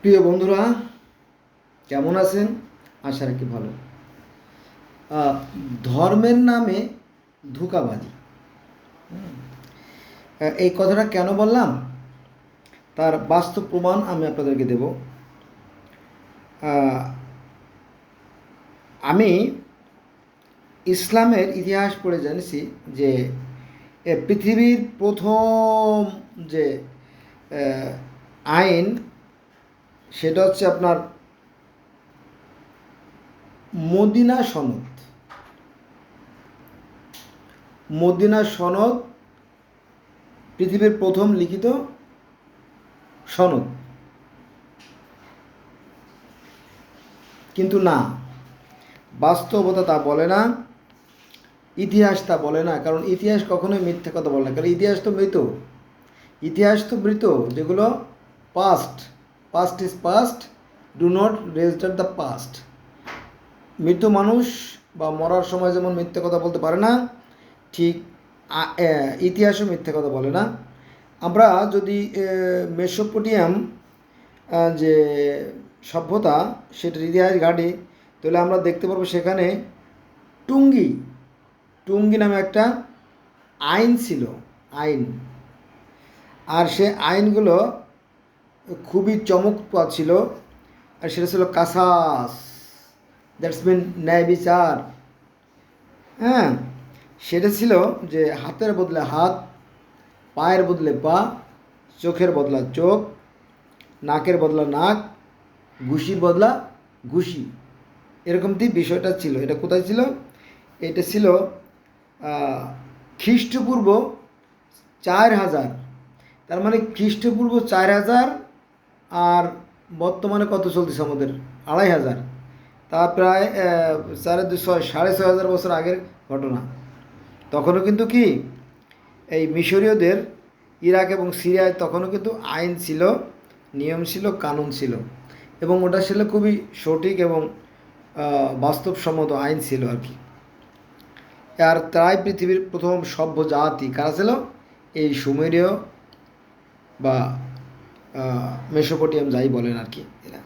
প্রিয় বন্ধুরা, কেমন আছেন? আশা রাখি ভালো। ধর্মের নামে ধোঁকাবাজি। এই কথাটা কেন বললাম? তার বাস্তব প্রমাণ আমি আপনাদেরকে দেব। আমি ইসলামের ইতিহাস পড়ে জানিছি যে পৃথিবীর প্রথম যে আইন সেটা হচ্ছে আপনার মদিনা সনদ। মদিনা সনদ পৃথিবীর প্রথম লিখিত সনদ। কিন্তু না, বাস্তবতা তা বলে না, ইতিহাস তা বলে না, কারণ ইতিহাস কখনোই মিথ্যা কথা বলে না। কারণ ইতিহাস তো মৃত। ইতিহাস তো মৃত, যেগুলো past past is past do not register the past মৃত মানুষ বা মরার সময় যেমন মিথ্যে কথা বলতে পারে না, ঠিক ইতিহাসও মিথ্যে কথা বলে না। আমরা যদি মেসোপোটিয়াম যে সভ্যতা, সেটার ইতিহাস ঘাটি, তাহলে আমরা দেখতে পারব সেখানে টুঙ্গি টুঙ্গি নামে একটা আইন ছিল, আইন। আর সে আইনগুলো খুবই চমকপ্রদ ছিল, আর সেটা ছিল কাসাস। দ্যাটস মিন ন্যায় বিচার। হ্যাঁ সেটা ছিল যে হাতের বদলে হাত, পায়ের বদলে পা, চোখের বদলা চোখ, নাকের বদলা নাক ঘুষির বদলা ঘুষি। এরকমটি বিষয়টা ছিল। এটা কোথায় ছিল? এটা ছিল খ্রিস্টপূর্ব চার হাজার। তার মানে খ্রিস্টপূর্ব চার হাজার আর বর্তমানে কত চলতেছে আমাদের? আড়াই হাজার। তা প্রায় সাড়ে দু ছয়, সাড়ে ছয় হাজার বছর আগের ঘটনা। তখনও কিন্তু কি, এই মিশরীয়দের ইরাক এবং সিরিয়ায় তখনও কিন্তু আইন ছিল, নিয়ম ছিল, কানুন ছিল। এবং ওটা ছিল খুবই সঠিক এবং বাস্তবসম্মত আইন ছিল আর কি। আর তাই পৃথিবীর প্রথম সভ্য জাতি কারা ছিল? এই সুমেরীয় বা মেসোপটিয়াম যাই বলেন আর কি এরা।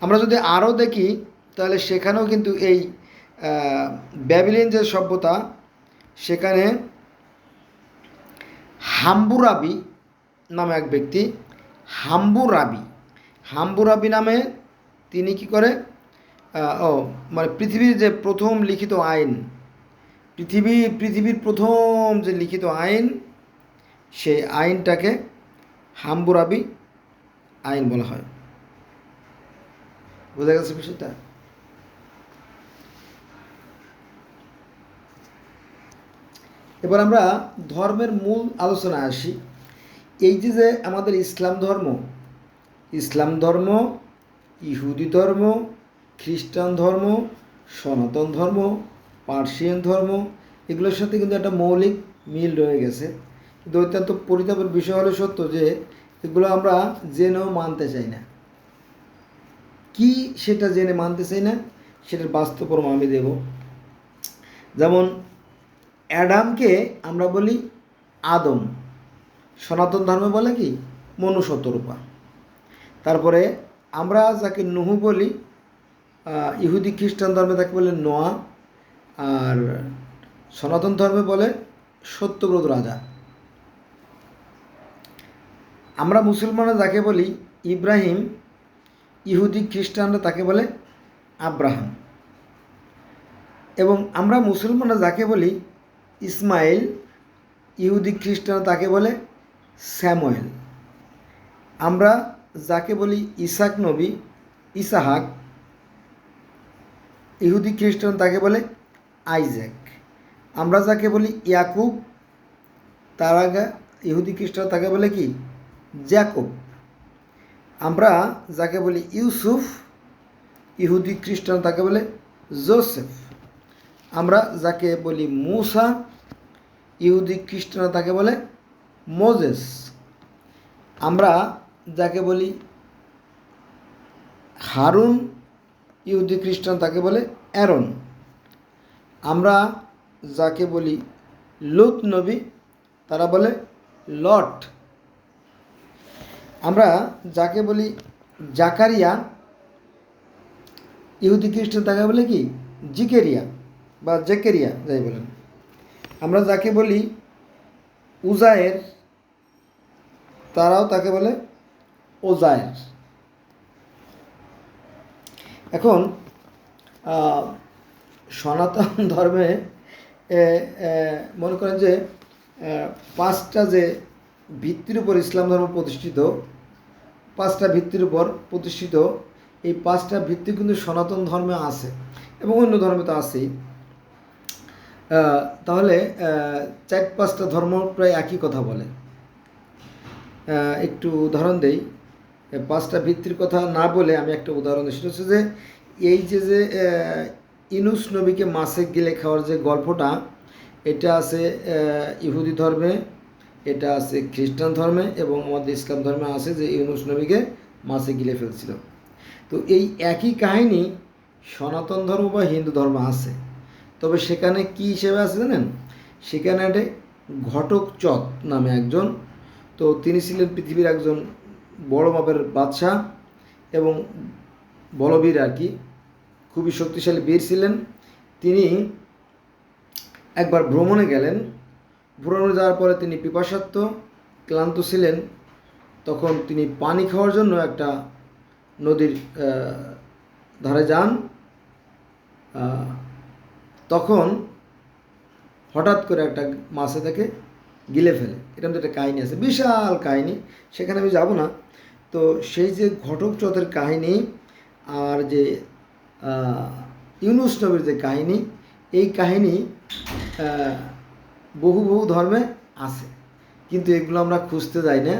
আমরা যদি আরও দেখি তাহলে সেখানেও কিন্তু এই আহ, ব্যাবিলিয়ন যে সভ্যতা সেখানে হাম্বুরাবি নামে এক ব্যক্তি হাম্বুরাবি। হাম্বুরাবি নামে তিনি কি করে? ও মানে পৃথিবীর যে প্রথম লিখিত আইন পৃথিবী পৃথিবীর প্রথম যে লিখিত আইন সেই আইনটাকে হাম্বুরাবি আইন বলা হয়। বোঝা গেছে বিষয়টা? এবার আমরা ধর্মের মূল আলোচনায় আসি। এই যে যে আমাদের ইসলাম ধর্ম ইসলাম ধর্ম, ইহুদি ধর্ম, খ্রিস্টান ধর্ম, সনাতন ধর্ম, পার্সিয়ান ধর্ম, এগুলোর সাথে কিন্তু একটা মৌলিক মিল রয়ে গেছে। কিন্তু অত্যন্ত পরিতাপের বিষয় হলো সত্য যে, এগুলো আমরা জেনেও মানতে চাই না। কি সেটা জেনে মানতে চাই না, সেটার বাস্তব প্রমাণ আমি দেব। যেমন, অ্যাডামকে আমরা বলি আদম। সনাতন ধর্মে বলে কি? মনুষ্যতরূপা তারপরে আমরা যাকে নুহু বলি ইহুদি খ্রিস্টান ধর্মে তাকে বলে নোয়া, আর সনাতন ধর্মে বলে সত্যব্রত রাজা। আমরা মুসলমানরা যাকে বলি ইব্রাহিম, ইহুদি, খ্রিস্টানরা তাকে বলে আব্রাহাম। এবং আমরা মুসলমানরা যাকে বলি ইসমাইল, ইহুদি খ্রিস্টান তাকে বলে স্যামুয়েল। আমরা যাকে বলি ইসাক নবী, ইসাহাক, ইহুদি খ্রিস্টান তাকে বলে আইজ্যাক। আমরা যাকে বলি ইয়াকুব, তার আগে ইহুদি খ্রিস্টান তাকে বলে কি? জ্যাকব। আমরা যাকে বলি ইউসুফ, ইহুদি খ্রিস্টান তাকে বলে জোসেফ। আমরা যাকে বলি মুসা, ইহুদি খ্রিস্টান তাকে বলে মোজেস। আমরা যাকে বলি হারুন, ইহুদি খ্রিস্টান তাকে বলে অ্যারন। আমরা যাকে বলি লুত নবী, তারা বলে লট। আমরা যাকে বলি জাকারিয়া, ইহুদি খ্রিস্টান তাকে বলে কি? জিকেরিয়া বা জেকেরিয়া যাই বলেন। আমরা যাকে বলি উজায়ের, তারাও তাকে বলে ওজায়ের। এখন সনাতন ধর্মে মনে করেন যে পাঁচটা যে ভিত্তির উপর ইসলাম ধর্ম প্রতিষ্ঠিত পাঁচটা ভিত্তির উপর প্রতিষ্ঠিত। এই পাঁচটা ভিত্তি কিন্তু সনাতন ধর্মে আছে এবং অন্য ধর্মে তো আছেই। তাহলে চার পাঁচটা ধর্ম প্রায় একই কথা বলে। একটু উদাহরণ দেই। পাঁচটা ভিত্তির কথা না বলে আমি একটা উদাহরণ দিই সেটা হচ্ছে যে, এই যে যে ইনুস নবীকে মাছে গিলে খাওয়ার যে গল্পটা, এটা আছে ইহুদি ধর্মে এটা আছে খ্রিস্টান ধর্মে এবং আমাদের ইসলাম ধর্মে আছে যে ইউনুস নবীকে মাছে গিলে ফেলছিল। তো এই একই কাহিনী সনাতন ধর্ম বা হিন্দু ধর্ম আছে। তবে সেখানে কি হিসেবে আছে জানেন? সেখানে একটা ঘটক চক নামে একজন, তো তিনি ছিলেন পৃথিবীর একজন বড় মাপের বাদশাহ এবং বলবীর আর কি, খুবই শক্তিশালী বীর ছিলেন। তিনি একবার ভ্রমণে গেলেন ভ্রমণে যাওয়ার পরে তিনি পিপাসাত্ম ক্লান্ত ছিলেন। তখন তিনি পানি খাওয়ার জন্য একটা নদীর ধারে যান। তখন হঠাৎ করে একটা মাছে তাকে গিলে ফেলে। এরকম একটা কাহিনী আছে, বিশাল কাহিনী। সেখানে আমি যাব না। তো সেই যে ঘটক চথের কাহিনী আর যে ইউনুস নবীর যে কাহিনী, এই কাহিনী বহু বহু ধর্মে আছে। কিন্তু এগুলো আমরা খুঁজতে যাই না।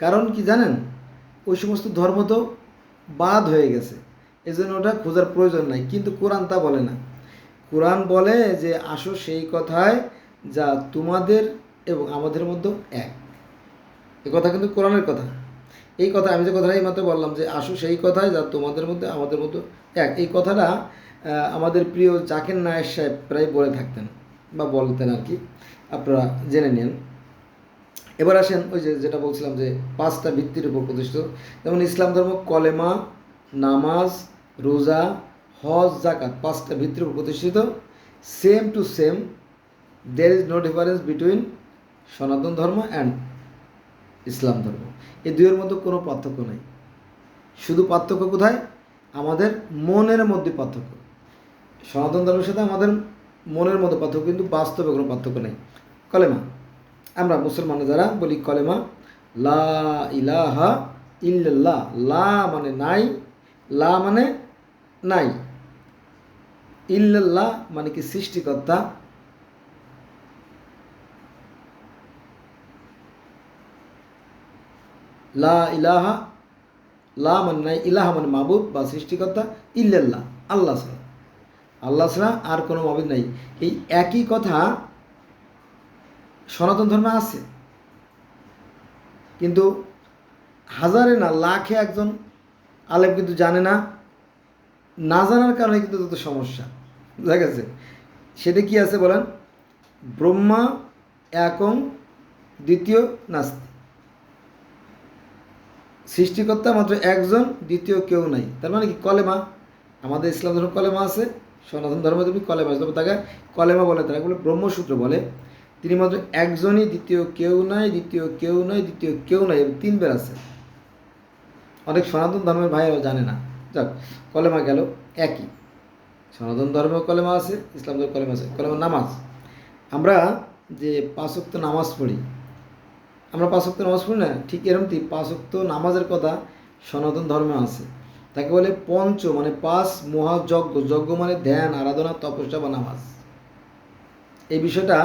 কারণ কি জানেন? ওই সমস্ত ধর্ম তো বাদ হয়ে গেছে। এই জন্য ওটা খোঁজার প্রয়োজন নাই। কিন্তু কোরআন তা বলে না। কোরআন বলে যে, আসো সেই কথায় যা তোমাদের এবং আমাদের মধ্যে এক। এ কথা কিন্তু কোরআনের কথা। এই কথা আমি যে কথাটা এই মাত্র বললাম যে, আসো সেই কথায় যা তোমাদের মধ্যে, আমাদের মধ্যে এক। এই কথাটা আমাদের প্রিয় জাকির নায়েক সাহেব প্রায় বলে থাকতেন বা বলতেন আর কি। আপনারা জেনে নিন। এবার আসেন ওই যে যেটা বলছিলাম যে পাঁচটা ভিত্তির উপর প্রতিষ্ঠিত। যেমন ইসলাম ধর্ম, কলেমা, নামাজ, রোজা, হজ জাকাত পাঁচটা ভিত্তির উপর প্রতিষ্ঠিত। Same to same there is no difference between Sanatan Dharma and ইসলাম ধর্ম। এই দুইয়ের মধ্যে কোনো পার্থক্য নেই। শুধু পার্থক্য কোথায়? আমাদের মনের মধ্যে পার্থক্য। সনাতন ধর্মের সাথে আমাদের মনের মধ্যে পার্থক্য, কিন্তু বাস্তবে কোনো পার্থক্য নেই। কলেমা। আমরা মুসলমান যারা বলি কলেমা, লা ইলাহা ইল্লাল্লাহ, লা মানে নাই, লা মানে নাই। ইল্লাল্লাহ মানে কি সৃষ্টিকর্তা? লা ইলাহা, লা মানে নাই, ইলাহা মানে মাবুদ বা সৃষ্টিকর্তা, ইল্লাল্লাহ, আল্লাহ ছাড়া। আল্লাহ ছাড়া আর কোনো মাবুদ নাই। এই একই কথা সনাতন ধর্মে আছে। কিন্তু হাজারে না, লাখে একজন আলেম কিন্তু জানে না না জানার কারণে কিন্তু তত সমস্যা। বুঝা গেছে, সেটা কি আছে বলেন? ব্রহ্মা একং দ্বিতীয় নাস্তি। সৃষ্টিকর্তা মাত্র একজন, দ্বিতীয় কেউ নাই। তার মানে কি? কলেমা। আমাদের ইসলাম ধর্ম কলেমা আছে, সনাতন ধর্ম তুমি কলেমা তবে তাকে কলেমা বলে তারা বলে ব্রহ্মসূত্র বলে। তিনি মাত্র একজনই দ্বিতীয় কেউ নাই দ্বিতীয় কেউ নাই দ্বিতীয় কেউ এবং তিনবার আছে। অনেক সনাতন ধর্মের ভাইয়েরাও জানে না। যাক, কলেমা গেল একই। সনাতন ধর্মেও কলেমা আছে, ইসলাম ধর্ম কলেমা আছে কলেমা নামাজ। আমরা যে পাঁচক্ত নামাজ পড়ি, আমরা পাঁচক্ত নামাজ পড়ি না, ঠিক এরকমটি পাঁচক্ত নামাজের কথা সনাতন ধর্মে আছে। তাকে বলে পঞ্চ মানে পাঁচ মহাযজ্ঞ, যজ্ঞ মানে ধ্যান, আরাধনা, তপস্যা বা নামাজ। এই বিষয়টা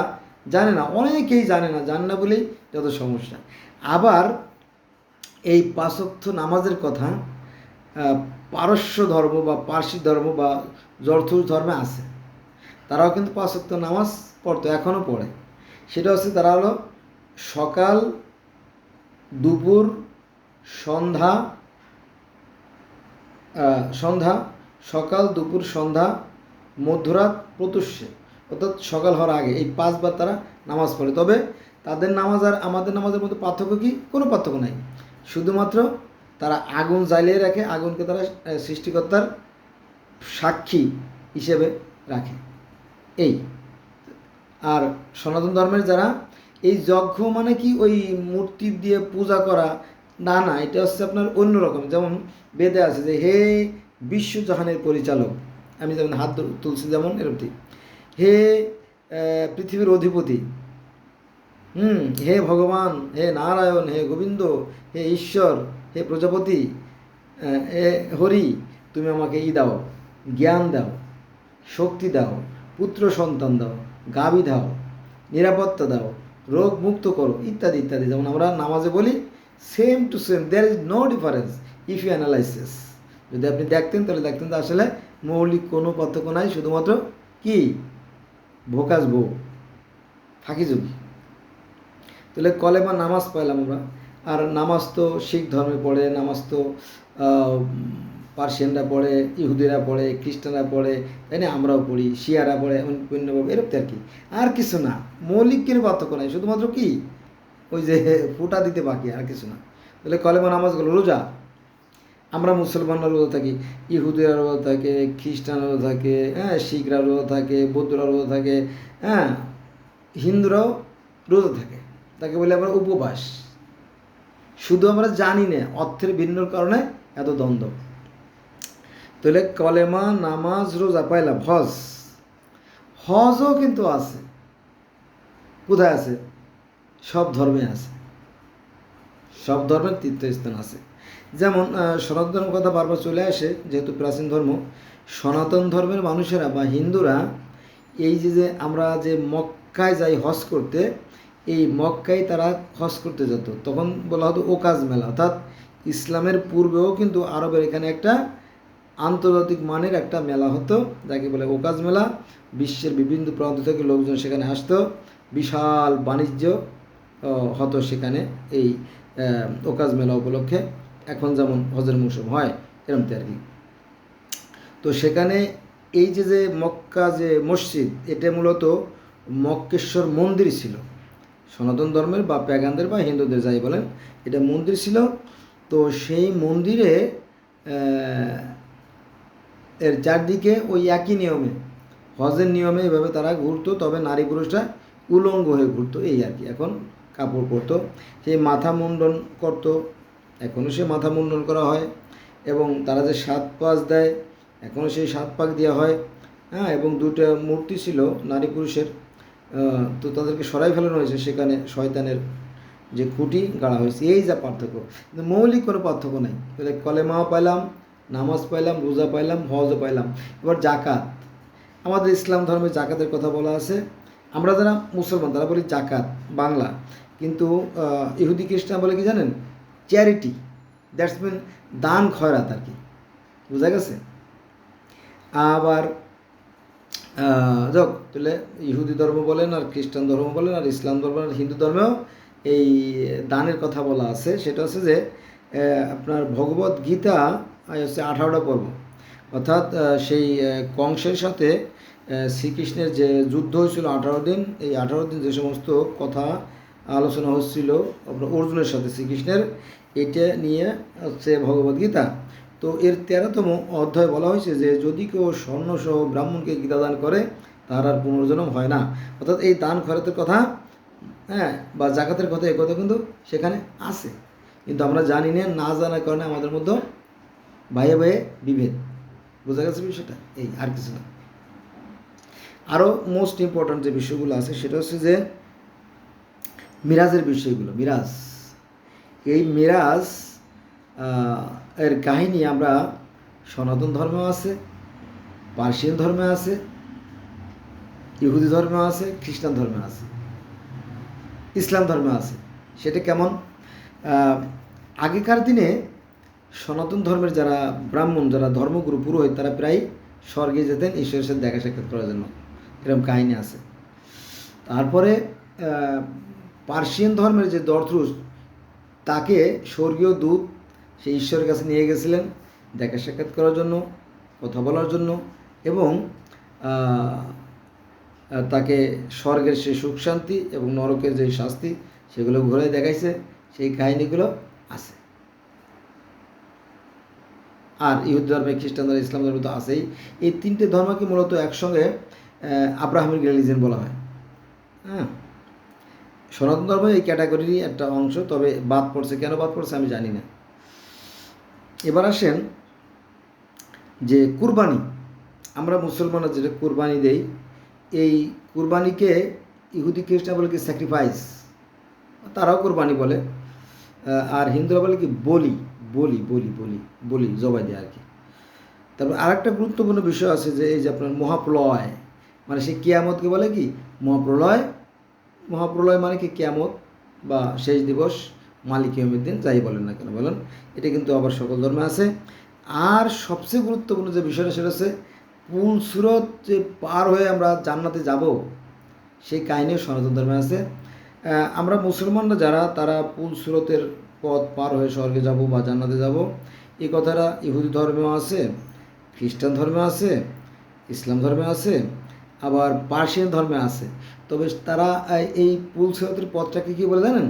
জানে না, অনেকেই জানে না জানে না বলেই যত সমস্যা। আবার এই পাঁচক্ত নামাজের কথা পারস্য ধর্ম বা পার্সি ধর্ম বা জর্থুর ধর্মে আছে। তারাও কিন্তু পাঁচক্ত নামাজ পড়তো এখনও পড়ে। সেটা হচ্ছে তারা হলো সকাল, দুপুর, সন্ধ্যা সন্ধ্যা, সকাল, দুপুর, সন্ধ্যা, মধ্যরাত প্রতুষ্যে অর্থাৎ সকাল হওয়ার আগে এই পাঁচবার তারা নামাজ পড়ে। তবে তাদের নামাজ আর আমাদের নামাজের মধ্যে পার্থক্য কি? কোনো পার্থক্য নাই। শুধুমাত্র তারা আগুন জ্বালিয়ে রাখে, আগুনকে তারা সৃষ্টিকর্তার সাক্ষী হিসেবে রাখে। এই। আর সনাতন ধর্মের যারা, এই যজ্ঞ মানে কি? ওই মূর্তি দিয়ে পূজা করা। না না, এটা হচ্ছে আপনার অন্যরকম যেমন বেদে আছে যে, হে বিশ্বজাহানের পরিচালক। আমি যেমন হাত তুলছি, যেমন এরকম ঠিক। হে পৃথিবীর অধিপতি। হুম, হে ভগবান, হে নারায়ণ, হে গোবিন্দ, হে ঈশ্বর, হে প্রজাপতি হে হরি, তুমি আমাকে ই দাও, জ্ঞান দাও, শক্তি দাও, পুত্র সন্তান দাও, গাবি দাও, নিরাপত্তা দাও, রোগ মুক্ত করো, ইত্যাদি ইত্যাদি। যেমন আমরা নামাজে বলি same to same there is no difference if you analysis যদি আপনি দেখতেন, তাহলে দেখতেন যে আসলে মৌলিক কোনো পার্থক্য নাই, শুধুমাত্র কি? ভোকাস ফাঁকি যোগী তাহলে কলেমা নামাজ পাইলাম আমরা। আর নামাজ তো শিখ ধর্মে পড়ে, নামাজ তো পার্সিয়ানরা পড়ে, ইহুদিরা পড়ে, খ্রিস্টানরা পড়ে, তাই না? আমরাও পড়ি, শিয়ারা পড়ে অন্যভাবে এরকম আর কি। আর কিছু না মৌলিক কোনো পার্থক্য নাই, শুধুমাত্র কি? ওই যে ফুটা দিতে বাকি, আর কিছু না। তাহলে কলেমা নামাজগুলো রোজা? আমরা মুসলমানরা রোজা থাকি, ইহুদিরা রোজা থাকে, খ্রিস্টানরা রোজা থাকে হ্যাঁ শিখরা রোজা থাকে, বৌদ্ধরা রোজা থাকে হ্যাঁ হিন্দুরাও রোজা থাকে। তাকে বলে আমরা উপবাস। শুধু আমরা জানি না, অর্থের ভিন্ন কারণে এত দ্বন্দ্ব। তাহলে কলেমা, নামাজ, রোজা পাইলাম, হজ। হজও কিন্তু আছে। কোথায় আছে? সব ধর্মে আছে। সব ধর্মের তীর্থস্থান আছে। যেমন সনাতন ধর্মের কথা বারবার চলে আসে, যেহেতু প্রাচীন ধর্ম, সনাতন ধর্মের মানুষেরা বা হিন্দুরা এই যে যে আমরা যে মক্কায় যাই হজ করতে, এই মক্কায় তারা হজ করতে যেত। তখন বলা হতো ওকাজ মেলা। অর্থাৎ ইসলামের পূর্বেও কিন্তু আরবের এখানে একটা আন্তর্জাতিক মানের একটা মেলা হতো, যাকে বলে ওকাজ মেলা। বিশ্বের বিভিন্ন প্রান্ত থেকে লোকজন সেখানে আসতো। বিশাল বাণিজ্য হতো সেখানে এই ওকাজ মেলা উপলক্ষে। এখন যেমন হজের মৌসুম হয় এরকম আর কি। তো সেখানে এই যে যে মক্কা যে মসজিদ, এটা মূলত মক্কেশ্বর মন্দির ছিল। সনাতন ধর্মের বা প্যাগানদের বা হিন্দুদের যাই বলেন, এটা মন্দির ছিল। তো সেই মন্দিরে এর চারদিকে ওই একই নিয়মে, হজের নিয়মে এভাবে তারা ঘুরতো, তবে নারী পুরুষরা উলঙ্গ হয়ে ঘুরতো, এই আর কি। এখন কাপড় পরতো, সেই মাথা মুন্ডন করতো এখনও সে মাথা মুন্ডন করা হয় এবং তারা যে সাত পাঁচ দেয় এখনও সেই সাত পাক দেওয়া হয়। হ্যাঁ এবং দুটো মূর্তি ছিল, নারী পুরুষের। তো তাদেরকে সরাই ফেলানো হয়েছে, সেখানে শয়তানের যে খুঁটি গাড়া হয়েছে। এই যা পার্থক্য। কিন্তু মৌলিক কোনো পার্থক্য নাই। তাহলে কলেমাও পাইলাম, নামাজ পাইলাম, রোজা পাইলাম, হজও পাইলাম। এবার জাকাত। আমাদের ইসলাম ধর্মে জাকাতের কথা বলা আছে। আমরা যারা মুসলমান, তারা বলি জাকাত, বাংলা। কিন্তু ইহুদি খ্রিস্টান বলে কি জানেন? চ্যারিটি দ্যাটস মিন দান খয়রাত আর কি। বোঝা গেছে? আবার যাক, তাহলে ইহুদি ধর্ম বলেন আর খ্রিস্টান ধর্ম বলেন আর ইসলাম ধর্ম আর হিন্দু ধর্মেও এই দানের কথা বলা আছে। সেটা হচ্ছে যে আপনার ভগবত গীতা হচ্ছে আঠারোটা পর্ব। অর্থাৎ সেই কংসের সাথে শ্রীকৃষ্ণের যে যুদ্ধ হয়েছিল আঠারো দিন, এই আঠারো দিন যে সমস্ত কথা আলোচনা হচ্ছিল আপনার অর্জুনের সাথে শ্রীকৃষ্ণের। এটা নিয়ে হচ্ছে ভগবদ্গীতা তো এর তেরোতম অধ্যায় বলা হয়েছে যে, যদি কেউ স্বর্ণসহ ব্রাহ্মণকে গীতা দান করে তার আর পুনর্জন্ম হয় না। অর্থাৎ এই দান খরচের কথা হ্যাঁ বা জাকাতের কথা, এই কথা কিন্তু সেখানে আছে। কিন্তু আমরা জানি না না জানার কারণে আমাদের মধ্যে ভাইয়ে ভাইয়ে বিভেদ। বোঝা গেছে বিষয়টা? এই আর কিছু না। আরও মোস্ট ইম্পর্ট্যান্ট যে বিষয়গুলো আছে, সেটা হচ্ছে যে মিরাজের বিষয়গুলো, মিরাজ। এই মিরাজ এর কাহিনী আমরা সনাতন ধর্মেও আছে, পার্সিয়ান ধর্মে আছে, ইহুদি ধর্মে আছে, খ্রিস্টান ধর্মে আছে, ইসলাম ধর্মে আছে। সেটা কেমন? আগেকার দিনে সনাতন ধর্মের যারা ব্রাহ্মণ, যারা ধর্মগুরু পুরোহিত তারা প্রায় স্বর্গে যেতেন, ঈশ্বরের সাথে দেখা সাক্ষাৎ করার জন্য। এরকম কাহিনী আছে। তারপরে পার্সিয়ান ধর্মের যে দর্থরুস তাকে স্বর্গীয় দূত সেই ঈশ্বরের কাছে নিয়ে গেছিলেন দেখা সাক্ষাৎ করার জন্য, কথা বলার জন্য এবং তাকে স্বর্গের সেই সুখ শান্তি এবং নরকের যে শাস্তি সেগুলো ঘুরে দেখাইছে, সেই কাহিনীগুলো আছে। আর ইহুদ ধর্মে, খ্রিস্টান ধর্মে, ইসলাম ধর্ম তো আছেই। এই তিনটে ধর্মকে মূলত একসঙ্গে আব্রাহামিক রিলিজন বলা হয়। হ্যাঁ? সনাতন ধর্ম এই ক্যাটাগরিরই একটা অংশ, তবে বাদ পড়ছে। কেন বাদ পড়ছে আমি জানি না। এবার আসেন যে কুরবানি। আমরা মুসলমানরা যেটা কুরবানি দেই, এই কুরবানিকে ইহুদি খ্রিস্টান বলে কি স্যাক্রিফাইস তারাও কোরবানি বলে। আর হিন্দুরা বলে কি বলি? বলি বলি বলি বলি, জবাই দেয় আর কি। তারপর আরেকটা গুরুত্বপূর্ণ বিষয় আছে যে এই যে আপনার মহাপ্রলয় মানে সে কেয়ামতকে বলে কি? মহাপ্রলয় মহাপ্রলয় মানে কি? কেয়ামত বা শেষ দিবস মালিক দিন যাই বলেন না কেন বলেন, এটা কিন্তু আবার সকল ধর্মে আছে। আর সবচেয়ে গুরুত্বপূর্ণ যে বিষয়টা সেটা হচ্ছে পুল সুরত যে পার হয়ে আমরা জান্নাতে যাব, সেই কাহিনীও সনাতন ধর্মে আছে। আমরা মুসলমানরা যারা, তারা পুল সুরতের পথ পার হয়ে স্বর্গে যাব বা জান্নাতে যাব। এই কথাটা ইহুদি ধর্মেও আছে, খ্রিস্টান ধর্মে আছে, ইসলাম ধর্মে আছে, আবার পার্সিয়ান ধর্মে আছে। তবে তারা, এই পুল সিরতের পথটাকে কি বলে জানেন?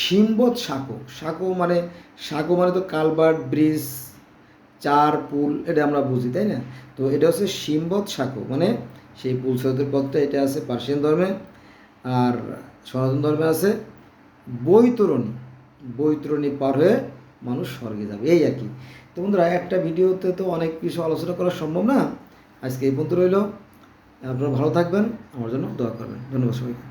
সিম্বত সাঁকো। সাঁকো মানে সাঁকো মানে তো কালবার্ট ব্রিজ, চার পুল, এটা আমরা বুঝি, তাই না? তো এটা হচ্ছে সিম্বত সাঁকো। মানে সেই পুল সিরতের পথটা, এটা আছে পার্সিয়ান ধর্মে, আর সনাতন ধর্মে আছে বৈতরণী। বৈতরণী পার হয়ে মানুষ স্বর্গে যাবে, এই আর কি। তো বন্ধুরা, একটা ভিডিওতে তো অনেক কিছু আলোচনা করা সম্ভব না। আজকে এই পর্যন্ত রইল। আপনারা ভালো থাকবেন আমার জন্য দোয়া করবেন। ধন্যবাদ সবাইকে।